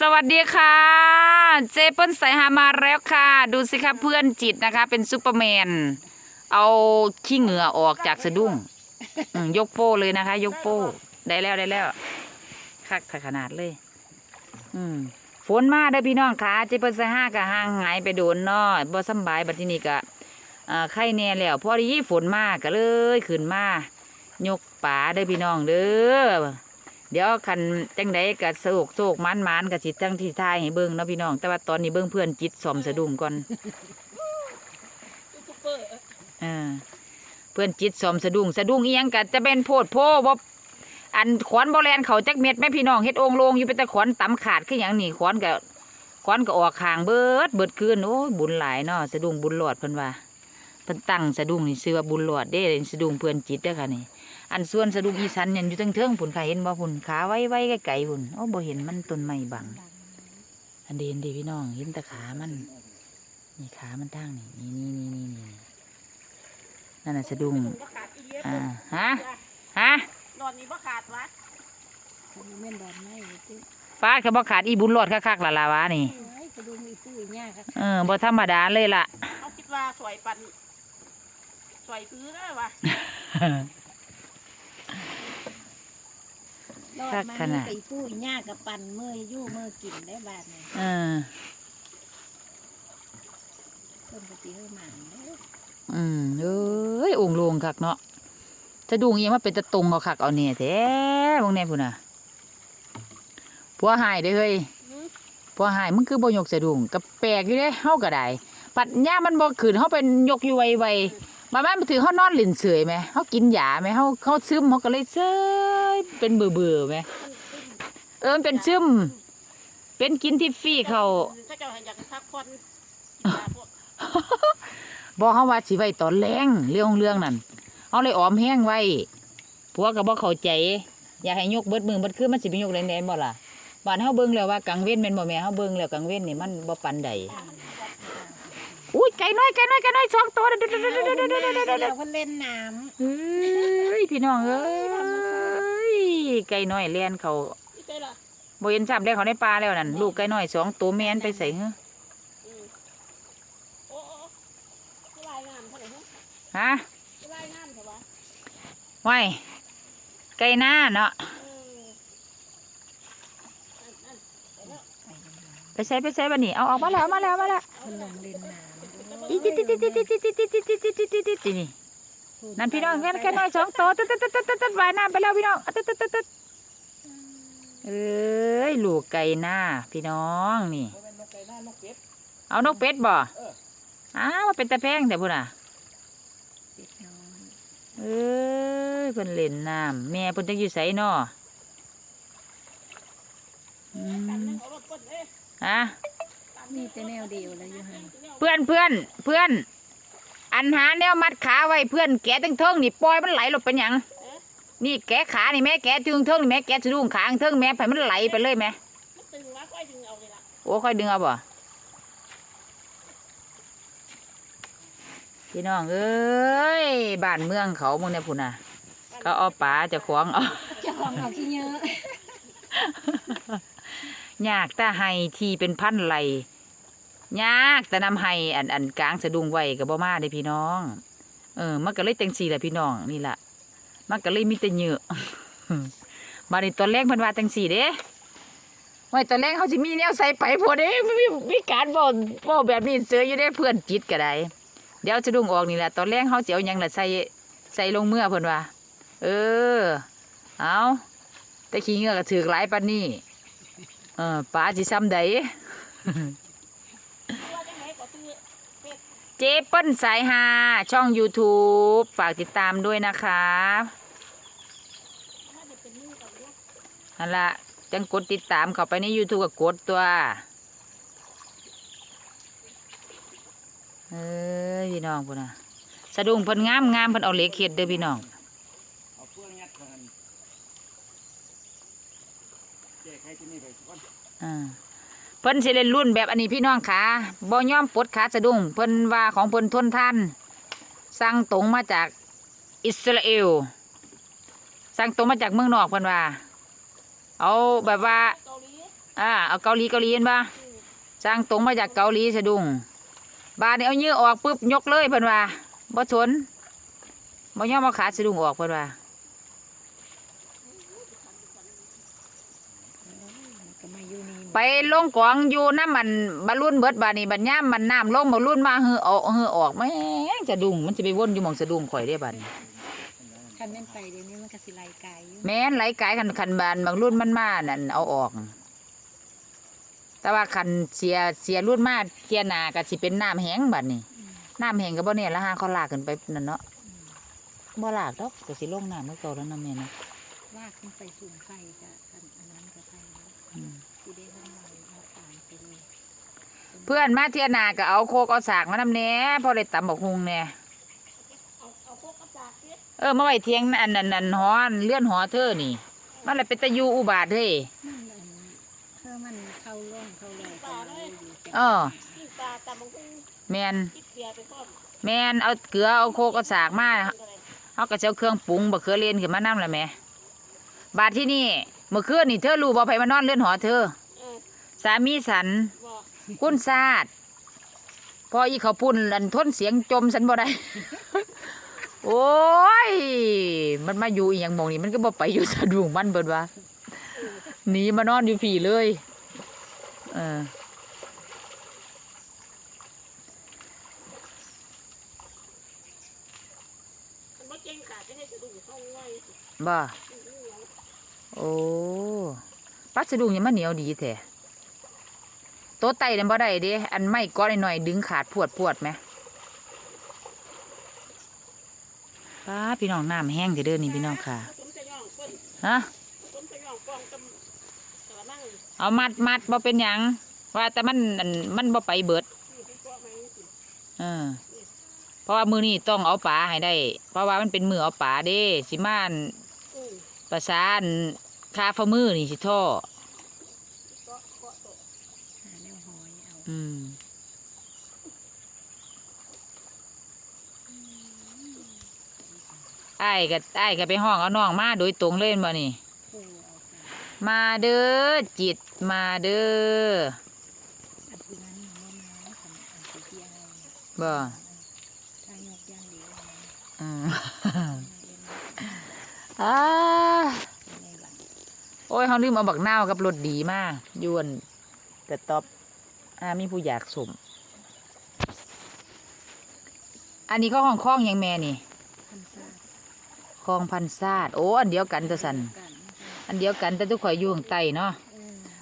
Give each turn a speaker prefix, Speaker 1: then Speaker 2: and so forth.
Speaker 1: สวัสดีค่ะ เจเปิ้ลสายหามาแล้วค่ะ ดูสิคะเพื่อนจิตนะคะ เป็นซูเปอร์แมน เอาขี้เหงื่อออกจากสะดุ้งอืมยกโป้เลยนะคะ ยกโป้ ได้แล้วได้แล้วคักขนาดเลย อืมฝนมาได้อพี่น้องค่ะเจเปิ้ลสายห้าก็ห่างหายไปโดนเนาะบ่สำบายบัดทีนี้ก็อ่าไข้แน่แล้วพอดีฝนมาก็เลยขึ้นมายกป่าได้อพี่น้องเด้อ เดี๋ยวคันจังใดกับโศกโศกมันมันกับจิตจังที่ทายให้เบิ่งเนาะพี่น้อง แต่ว่าตอนนี้เบิ่งเพื่อนจิตสมสะดุ้งก่อนเออเพื่อนจิตสมสะดุ้งสะดุ้งเอียงกัจะเป็นโพดโพบ่อันขอนบอแลนเขาจักเม็ดแม่พี่น้องเฮ็ดองลงอยู่เป็นตะขอนตำขาดคือหยังนี่ขอนกับขอนก็ออกคางเบิดเบิดคืนโอ้บุญหลายเนาะสะดุ้งบุญหลอดเพิ่นว่าเพิ่นตั้งสะดุ้งนี่ชื่อว่าบุญหลอดเด้สะดุ้งเพื่อนจิตเด้อค่ะนี่ อันส่วนสะดุ้งอีสันเนี่ยอยู่เทิงๆพุ่นค่ะเห็นบ่พุ่นขาไว้ไว้ไกลๆพุ่นโอ้บ่เห็นมันต้นไม้บัง อันเดเห็นดีพี่น้องเห็นแต่ขามัน นี่ขามันตั้งนี่นี่นี่นี่นี่นี่นั่นน่ะสะดุ้งอ่าฮะฮะ
Speaker 2: นอนนี้บ่ขาดวะ
Speaker 3: แม่นดอนไม้ติ
Speaker 1: ป้าดเขาบ่ขาดอีบุญรอดคักๆล่ะล่ะวะนี่
Speaker 3: เอ้ยไปดูมีตู้ยากครับ
Speaker 1: เออบ่ธรรมดาเลยล่ะ
Speaker 2: เขาคิดว่าสวยปันสวยพื้นได้วะ
Speaker 3: รอด
Speaker 1: คัก
Speaker 3: มา
Speaker 1: ขนาด
Speaker 3: ไปตู้ยากกับปั่นเมื่อยยู่เมื่อกินได้บาดนี่
Speaker 1: เออ
Speaker 3: เพิ่นก็สิเฮาหมานเด้อ
Speaker 1: อืมเอ้ยองค์ลงคักเนาะสะดุ้งอีหยังมาเป็นตะตรงเอาคักเอาเนี่ยแท้บ่งแน่พุ่นน่ะผัวหายเด้อเฮ้ยพอหายมึงคือบ่ยกสะดุ้งก็แปลกอยู่เด้เฮาก็ได้ปัดย่ามันบ่ขึ้นเฮาเป็นยกอยู่ไวๆ มามันถือเฮานอนหลินเสยไหมเฮากินยาไหมเฮาเฮาซึมเฮาก็เลยเสยเป็นเบื่อๆไหมเออเป็นซึม เป็นกินที่ฟรีเขา
Speaker 2: ถ้าเจ้าอยากพักผ่อนพวก
Speaker 1: เฮาว่าสิไว้ตอนแรงเรื่องเรื่องนั่นเฮาเลยออมแห้งไว้ผัวก็บ่เข้าใจ อยากให้ยกเบิดมือเบิดคือมันสิไปยกแรงๆบ่ล่ะบ้านเฮาเบิ่งแล้วว่ากลางเว้นแม่นบ่แม่เฮาเบิ่งแล้วกลางเว้นนี่มันบ่ปานใด ไก่น้อยไก่น้อยไก่น้อยสองตัวเด้อเด้อเด้อเด้อเด้อเด้อเด้อเด้อเด้อ
Speaker 3: เราเพิ่นเล่นน้ำ
Speaker 1: เฮ้ยพี่น้องเอ้ยไก่น้อยเลียนเขา
Speaker 2: นี่ใจละ
Speaker 1: โบเห็นซ้ำแล้วเขาในป่าแล้วนั่นลูกไก่น้อยสองตัวแม่นไปใส่เหรอ
Speaker 2: โอ้โอ้ที่ลายงามเท่าไหร่ฮะ
Speaker 1: ฮะ
Speaker 2: ที่ลายงามเท่าไหร่
Speaker 1: ไว้ไก่หน้าเนาะ
Speaker 2: เอออันอัน
Speaker 1: ไปใส่ไปใส่บันนี้เอาออกมาแล้วเอามาแล้วเอามาแล้ว
Speaker 3: เพิ่นลงเล่นน้ำ
Speaker 1: อีติติติติติติติติติติติติติตินี่นั่นพี่น้องแค่ไก่น้อยสองตัวตึ๊ดตึ๊ดตึ๊ดตึ๊ดตึ๊ดว่ายน้ำไปแล้วพี่น้องอะตึ๊ดตึ๊ดตึ๊ดตึ๊ดเอ้ยลูกไก่หน้าพี่น้องนี่ เอานกเป็ดบ่อ้าวว่าเป็นตะแพงแต่พุ่นอะ
Speaker 3: เป็ดน้อย
Speaker 1: เอ้ยเพิ่นเล่นน้ำแม่เพิ่นจักอยู่ไสน้ออื
Speaker 2: กัน
Speaker 1: ม
Speaker 2: นั่งเอารถเปิ้ลเอ้ย
Speaker 1: ฮะ
Speaker 3: มีแต่แนวเดียวแล้วอยู่หั่น
Speaker 1: เพื่อนเพื่อนเพื่อน อันหาแนวมัดขาไว้เพื่อนแกะตั้งเทิงนี่ปล่อยมันไหลลงเป็นหยังนี่แกะขานี่แม่แกะถึงเทิงนี่แม่แกะสะดุ้งขาเทิงแม่ไปมันไหลไปเลยแม่
Speaker 2: มันตึงวะค่อยดึงเอาเลยล่ะ
Speaker 1: โอ้ค่อยดึงเอาบ่พี่น้องเอ้ยบ้านเมืองเขามึงเนี่ยพุ่นน่ะเขาเอาป่าเจะขวางเอา
Speaker 3: เจ้าของเอาขี้เยอะ
Speaker 1: ยากแต่ให้ที่เป็นพันไหล ยากแต่นำให้อันอันกลางสะดุ้งไว้กับบ่มาได้พี่น้อง เออมันก็เลยจังสี่แหละพี่น้องนี่แหละมันก็เลยมีแต่เหยื่อบาดนี้ตอนแรกเพิ่นว่าจังสี่เด้ไว้ตอนแรกเขาสิมีแนวใส่ไปพอเด้มีมีมีการบอกบอแบบนี้เสืออยู่ได้เพื่อนจิตก็ได้เดี๋ยวสะดุ้งออกนี่แหละตอนแรกเขาสิเอายังละใส่ใส่ลงเมื่อเพิ่นว่า เออ เอาแต่ขี้เหงื่อก็ถือหลายปานนี้เออป้าสิซ้ำใด
Speaker 2: ตัวจังไหนก็ซื้อ
Speaker 1: เจเปิ้ลสายฮาช่อง YouTube ฝากติดตามด้วยนะคะ
Speaker 2: มันจะเป็นมือกับลูก
Speaker 1: นั่นละจังกดติดตามเข้าไปใน YouTube ก็กดตัว เอ้ยพี่น้องพุ่นน่ะสะดุ้งเพิ่นงามงามเพิ่นเอาเหล็กเฮ็ดเด้อพี่น้อง
Speaker 4: เอา
Speaker 1: พิ่นสิเล่นรุ่นแบบอันนี้พี่น้องขาบ่ย่อมปลดขาสะดุ้งเพิ่นว่าของเพิ่นทนทานสั่งตรงมาจากอิสราเอลสั่งตรงมาจากเมืองนอกเพิ่นว่า เอาแบบว่าอ่าเอาเกาหลีเกาหลีเห็นปะสร้างตรงมาจากเกาหลีสะดุ้งบาดนี่เอาเนื้อออกปุ๊บยกเลยเพิ่นว่าบ่สนบ่ย่อมเอาขาสะดุ้งออกเพิ่นว่า
Speaker 3: มันก็มาอยู่นี่
Speaker 1: ไปลงกองอยู่น้ำมันบรรลุนเบิดบาดนี้บัดย่ามมันน้ำลงบรรลุนมาเฮือเอาเฮือออกแม่งสะดุ้งมันสิไปวนอยู่หม่องสะดุ้งข่อยได้บัดนี้
Speaker 3: คันแม่นไปเดี๋ยวนี้มันก็สิไล่ไกลอยู่
Speaker 1: แม่นไหลกายคันคันบานบางรุ่นมันมานั่นเอาออก แต่ว่าคันเสียเสียรุ่นมาเทียหนาก็สิเป็นน้ำแห้งบัดนี้น้ำแห้งก็บ่เนี่ยละหาเขาลากขึ้นไปนั่นเนาะบ่ลากดอกก็สิลงน้ำแล้วเก่าแล้วน้ำแม่นะ
Speaker 3: ลากขึ้นไปสูงไฟก็อันอันนั้นก็ไฟ
Speaker 1: อืม
Speaker 3: สิได้ทำไม เอาตามไปเลย
Speaker 1: เพื่อนมาเทียหนาก็เอาโคกเอาสากมานำแหน่พอได้ตำบักฮุงแหน่
Speaker 2: เอาเอาพวกกระจากเนี้ย
Speaker 1: เออมาไว้เทียงอันนั้นอันหออันเลื่อนหอเธอนี่ มันเลยเป็นตะยูอุบาทเฮ้ย
Speaker 3: มันอันเพื่อมันเข้าร่องเข้าแรงเข้าอะไรอยู่จัง
Speaker 1: เออ
Speaker 2: กินปลาตำบักหุ่ง
Speaker 1: แมน
Speaker 2: กินเกลือไปพร้อม
Speaker 1: แมนเอาเกลือเอาโคกเอาสากมา
Speaker 2: กินอะไร
Speaker 1: เอากระเจ้าเครื่องปรุงบักเขือเลนขึ้นมาน้ำละแหม่บาดที่นี่ เมื่อคืนนี่เธอรู้บ่ไผมานอนเลื่อนหอเธอ
Speaker 2: เออ
Speaker 1: สามีสัน
Speaker 2: บอก
Speaker 1: กุ้นซาดพออีเขาปุ่นอันทนเสียงจมสันบ่ได้ โอ้ย มันมาอยู่อหย่างหมองนี่มันก็บ่ไปอยู่สะดุ้งมันเบิดว่าหนีมานอนอยู่ผีเลยเออ
Speaker 2: มันบ่เก่งขาดจะให้สะดุ้งเข้าง่อย
Speaker 1: บ่ โอ้ปลาสะดุ้งยังมันเหนียวดีแท้โตไตเนี่ยบ่ได้เด้อันไม่ก้อนหน่อยดึงขาดพวดพวดไหมป้าพี่น้องน้ำแห้งเด้อเด้อนี่พี่น้องค่ะฮะเอามัดมัดบ่เป็นหยังว่าแต่มันมันบ่ไปเบิด
Speaker 2: นี่เป็นตัวไหมสิ
Speaker 1: เออเพราะว่ามือนี้ต้องเอาปลาให้ได้ เพราะว่ามันเป็นมือเอาปลาเด้สิมานประสาน คาฝ่ามือนี่สิท่อ
Speaker 2: ก็ก็ตก
Speaker 3: หาแนวหอยเอา
Speaker 1: อืมไอ้ายก็ไอ้ายก็ไปห้องเอาน้องมาโดยตรงเล่นบ่นี่
Speaker 3: คู่เอาไป
Speaker 1: มาเด้อจิตมาเด้อ
Speaker 3: อันที่นั้นมันบ่มาคันอันที่เที่ยงเอา
Speaker 1: อ้ยเขาลืมเอาบักนาวกับรถดีมากยวนกระต๊อบอ่ามีผู้อยากสมอันนี้ก็ห้องคล้องยังแม่นี่คลองพันซาดโอ้อันเดียวกันตัวสันอันเดียวกันแต่ทุกข่อยอยู่ข้างใต้เนาะ